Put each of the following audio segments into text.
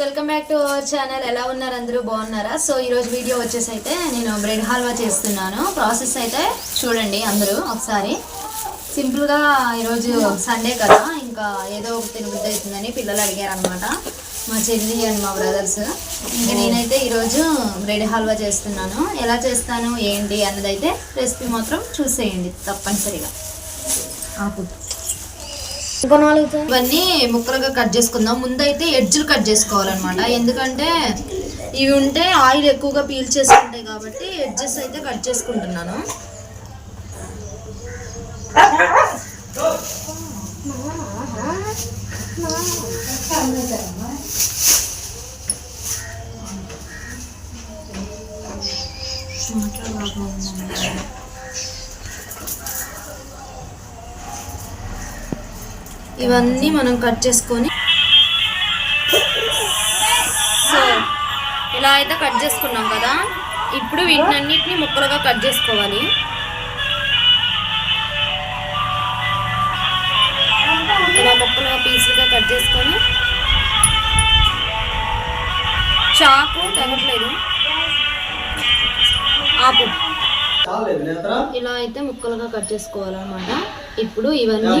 Welcome back to our channel ఎలా ఉన్నారు అందరూ? బాగున్నారా? సో ఈరోజు వీడియో వచ్చేసి అయితే నేను బ్రెడ్ హల్వా చేస్తున్నాను. ప్రాసెస్ అయితే చూడండి అందరూ ఒకసారి. సింపుల్గా ఈరోజు సండే కదా ఇంకా ఏదో ఒక తినబుద్ధి అవుతుందని పిల్లలు అడిగారు అనమాట మా చెల్లి అండ్ మా బ్రదర్స్ ఇంకా నేనైతే ఈరోజు బ్రెడ్ హల్వా చేస్తున్నాను. ఎలా చేస్తాను ఏంటి అన్నదైతే రెసిపీ మాత్రం చూసేయండి తప్పనిసరిగా. ఇవన్నీ ముక్కలుగా కట్ చేసుకుందాం. ముందైతే ఎడ్జ్లు కట్ చేసుకోవాలన్నమాట. ఎందుకంటే ఇవి ఉంటే ఆయిల్ ఎక్కువగా పీల్చేసుకుంటాయి కాబట్టి ఎడ్జెస్ అయితే కట్ చేసుకుంటున్నాను. ఇవన్నీ మనం కట్ చేసుకొని సో ఇలా అయితే కట్ చేసుకున్నాం కదా. ఇప్పుడు వీటినన్నిటిని ముక్కలుగా కట్ చేసుకోవాలి. ఇలా ముక్కలుగా పీసులుగా కట్ చేసుకొని చాకు తగ్గట్లేదు ఆపు. ఇలా అయితే ముక్కలుగా కట్ చేసుకోవాలన్నమాట. ఇప్పుడు ఇవన్నీ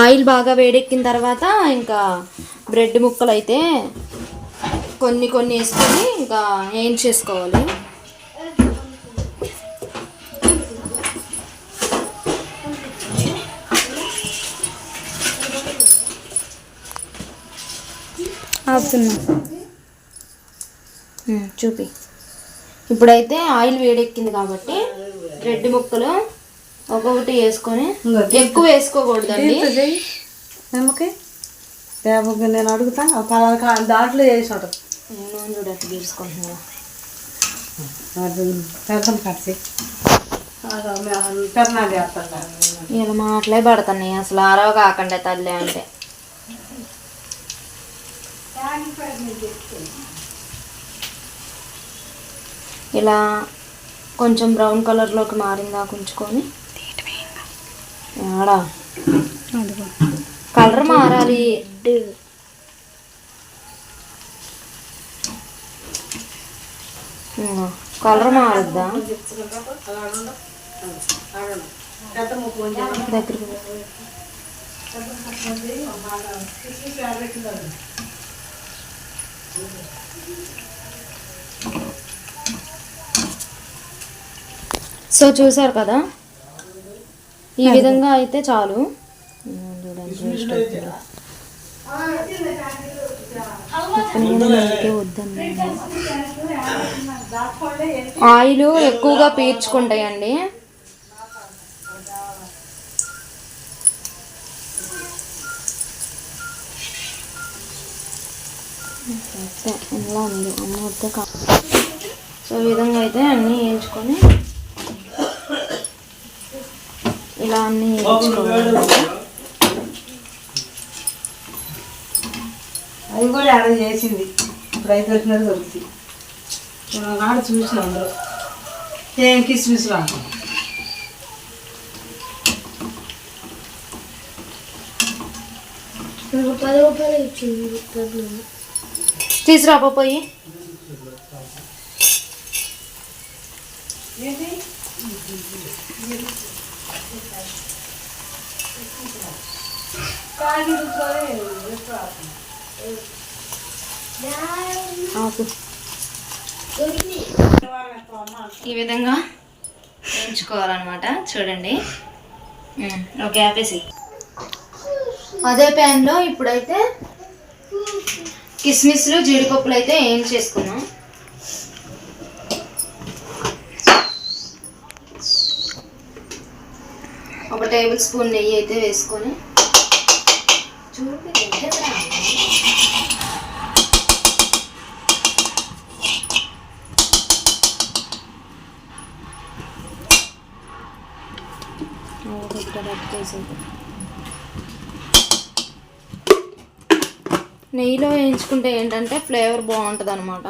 ఆయిల్ బాగా వేడెక్కిన తర్వాత ఇంకా బ్రెడ్ ముక్కలు అయితే కొన్ని కొన్ని వేసుకొని ఇంకా ఏం చేసుకోవాలి? ఆపుతున్నా. చూపి. ఇప్పుడైతే ఆయిల్ వేడెక్కింది కాబట్టి బ్రెడ్ ముక్కలు ఒక్కొక్కటి వేసుకొని ఎక్కువ వేసుకోకూడదండి. నేను అడుగుతా. దాంట్లో వేసి ఉంటుంది. నూనె మాటలే పడుతున్నాయి. అసలు ఆరవ కాకుండా తల్లి అంటే. ఇలా కొంచెం బ్రౌన్ కలర్లోకి మారిందా ఉంచుకొని ఆడా. కలర్ మారాలి. కలర్ మారుద్దా? దగ్గరికి సో చూసారు కదా? ఈ విధంగా అయితే చాలు. చూడండి. ఆయిల్ ఎక్కువగా పీల్చుకుంటాయండి. ఇలా ఉంది. అమ్మ వద్ద సో ఈ విధంగా అయితే అన్నీ వేయించుకొని ఇలా అన్నీ అవి కూడా ఆడ చేసింది. ఇప్పుడు అయితే వచ్చినది దొరుకుతుంది నేను నాడు చూసిన అందరూ ఏం కిస్మిస్ రా? తీసురా పోయి. ఆపు ఈ విధంగా వేయించుకోవాలన్నమాట చూడండి. ఓకే ఆపేసి. అదే ప్యాన్లో ఇప్పుడైతే కిస్మిస్లు జీడిపప్పులు అయితే ఏం చేసుకున్నాం? టేబుల్ స్పూన్ నెయ్యి అయితే వేసుకొని నెయ్యిలో వేయించుకుంటే ఏంటంటే ఫ్లేవర్ బాగుంటుంది అనమాట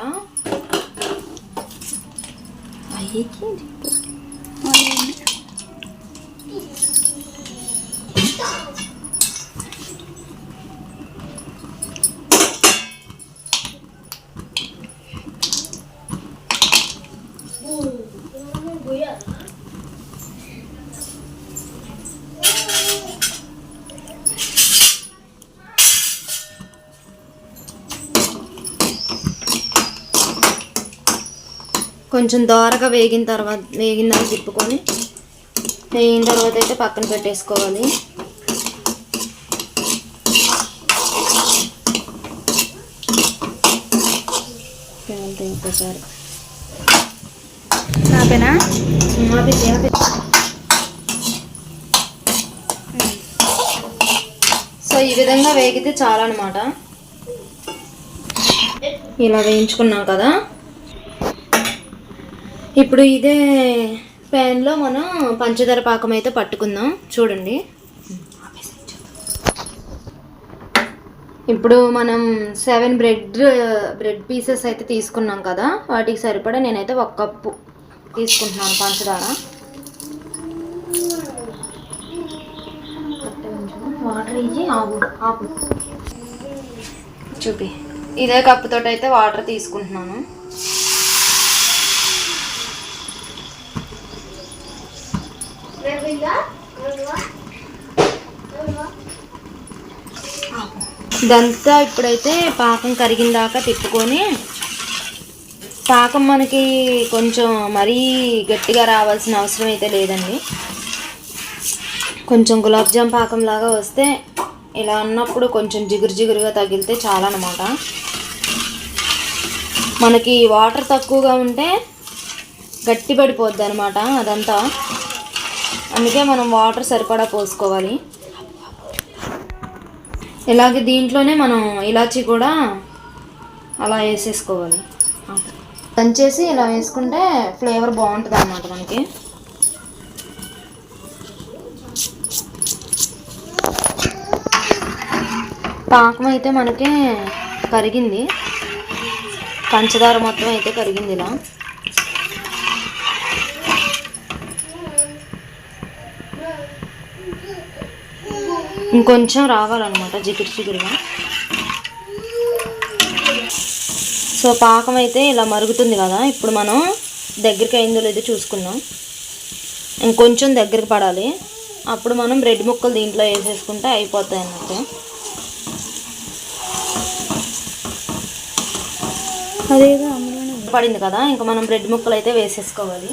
కొంచెం దోరగా వేగిన తర్వాత వేగిన తర్వాత తిప్పుకొని వేగిన తర్వాత అయితే పక్కన పెట్టేసుకోవాలి. ఇంకోసారి. ఆపేసి సో ఈ విధంగా వేగితే చాలా అనమాట ఇలా వేయించుకున్నాం కదా. ఇప్పుడు ఇదే ప్యాన్లో మనం పంచదార పాకం అయితే పట్టుకుందాం. చూడండి. ఇప్పుడు మనం సెవెన్ బ్రెడ్ బ్రెడ్ పీసెస్ అయితే తీసుకున్నాం కదా వాటికి సరిపడా నేనైతే ఒక కప్పు తీసుకుంటున్నాను పంచదార. వాటర్ ఇచ్చి ఆగు ఆపు చూపి. ఇదే కప్పుతో అయితే వాటర్ తీసుకుంటున్నాను. ఇదంతా ఇప్పుడైతే పాకం కరిగిన దాకా తిప్పుకొని పాకం మనకి కొంచెం మరీ గట్టిగా రావాల్సిన అవసరం అయితే లేదండి. కొంచెం గులాబ్ జామ్ పాకం లాగా వస్తే ఇలా ఉన్నప్పుడు కొంచెం జిగురు జిగురుగా తగిలితే చాలా అనమాట మనకి వాటర్ తక్కువగా ఉంటే గట్టి పడిపోద్ది అనమాట అదంతా. అందుకే మనం వాటర్ సరిపడా పోసుకోవాలి. ఇలాగే దీంట్లోనే మనం ఇలాచి కూడా అలా వేసేసుకోవాలి. దంచేసి ఇలా వేసుకుంటే ఫ్లేవర్ బాగుంటుంది అన్నమాట మనకి. పాకం అయితే మనకి కరిగింది. పంచదార మొత్తం అయితే కరిగింది ఇలా. ఇంకొంచెం రావాలన్నమాట జిగురు జిగురుగా. సో పాకం అయితే ఇలా మరుగుతుంది కదా ఇప్పుడు మనం దగ్గరికి అయిందో లేదో చూసుకుందాం. ఇంకొంచెం దగ్గరికి పడాలి. అప్పుడు మనం బ్రెడ్ ముక్కలు దీంట్లో వేసేసుకుంటే అయిపోతాయి అన్నట్టు అదేదో పడింది కదా ఇంకా మనం బ్రెడ్ ముక్కలు అయితే వేసేసుకోవాలి.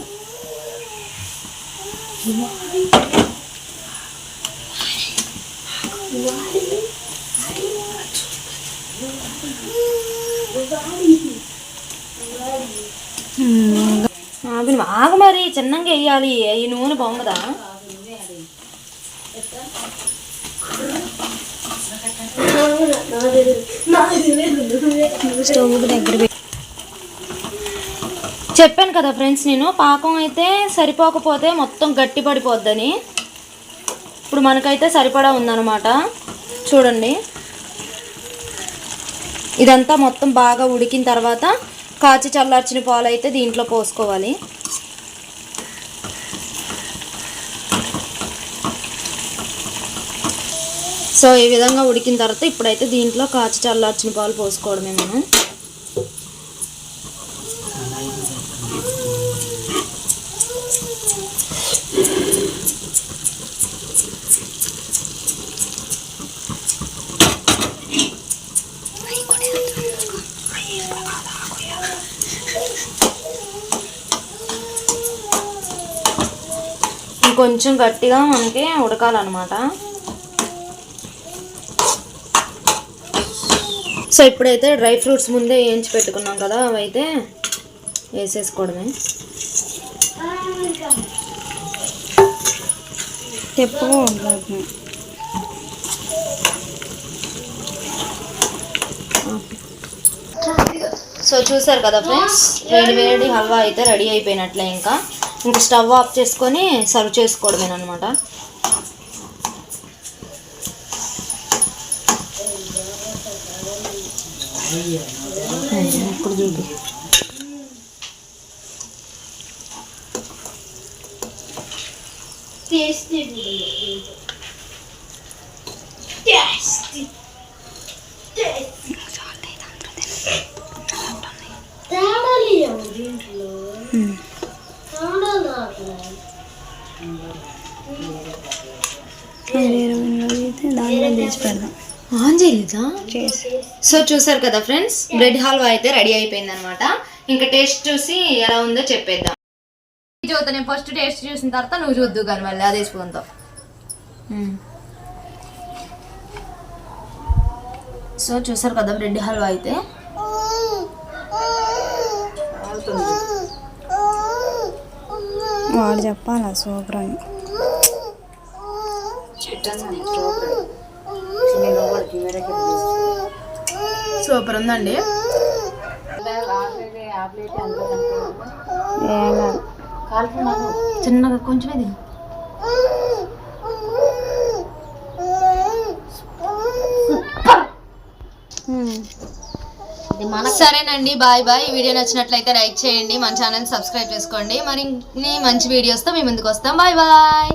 ఆగు ఆగు మరి చిన్నగా వేయాలి. ఈ నూనె బాగుందా? స్టవ్ దగ్గర చెప్పాను కదా ఫ్రెండ్స్ నేను పాకం అయితే సరిపోకపోతే మొత్తం గట్టి పడిపోద్దని. ఇప్పుడు మనకైతే సరిపడా ఉందన్నమాట. చూడండి. ఇదంతా మొత్తం బాగా ఉడికిన తర్వాత కాచి చల్లార్చిన పాలు అయితే దీంట్లో పోసుకోవాలి. సో ఈ విధంగా ఉడికిన తర్వాత ఇప్పుడైతే దీంట్లో కాచి చల్లార్చిన పాలు పోసుకోవడమే మనం. కొంచెం గట్టిగా మనకి ఉడకాలన్నమాట. సో ఇప్పుడైతే డ్రై ఫ్రూట్స్ ముందే వేయించి పెట్టుకున్నాం కదా అవి అయితే వేసేసుకోవడమే తెప్పు సో చూసారు కదా ఫ్రెండ్స్ వేడి వేడి హల్వా అయితే రెడీ అయిపోయినట్లే ఇంకా. ఇంకా స్టవ్ ఆఫ్ చేసుకొని సర్వ్ చేసుకోవడమేనమాట ఇప్పుడు చూపి ఆన్ చేయలేదా సో చూసారు కదా ఫ్రెండ్స్ బ్రెడ్ హల్వా అయితే రెడీ అయిపోయింది అనమాట ఇంకా టేస్ట్ చూసి ఎలా ఉందో చెప్పేద్దాం. చూద్దా నేను ఫస్ట్ టేస్ట్ చూసిన తర్వాత నువ్వు చూద్దు కానీ మళ్ళీ అదే స్పూన్తో సో చూసారు కదా బ్రెడ్ హల్వా అయితే? వాడు చెప్పాలా సూపర్ అని. సూపర్ ఉందండి. చిన్నగా కొంచెమే తిను. సరేనండి బాయ్ బాయ్. ఈ వీడియో నచ్చినట్లయితే లైక్ చేయండి మన ఛానల్ సబ్స్క్రైబ్ చేసుకోండి. మరి మంచి వీడియోస్తో మీ ముందుకు వస్తాం. Bye bye.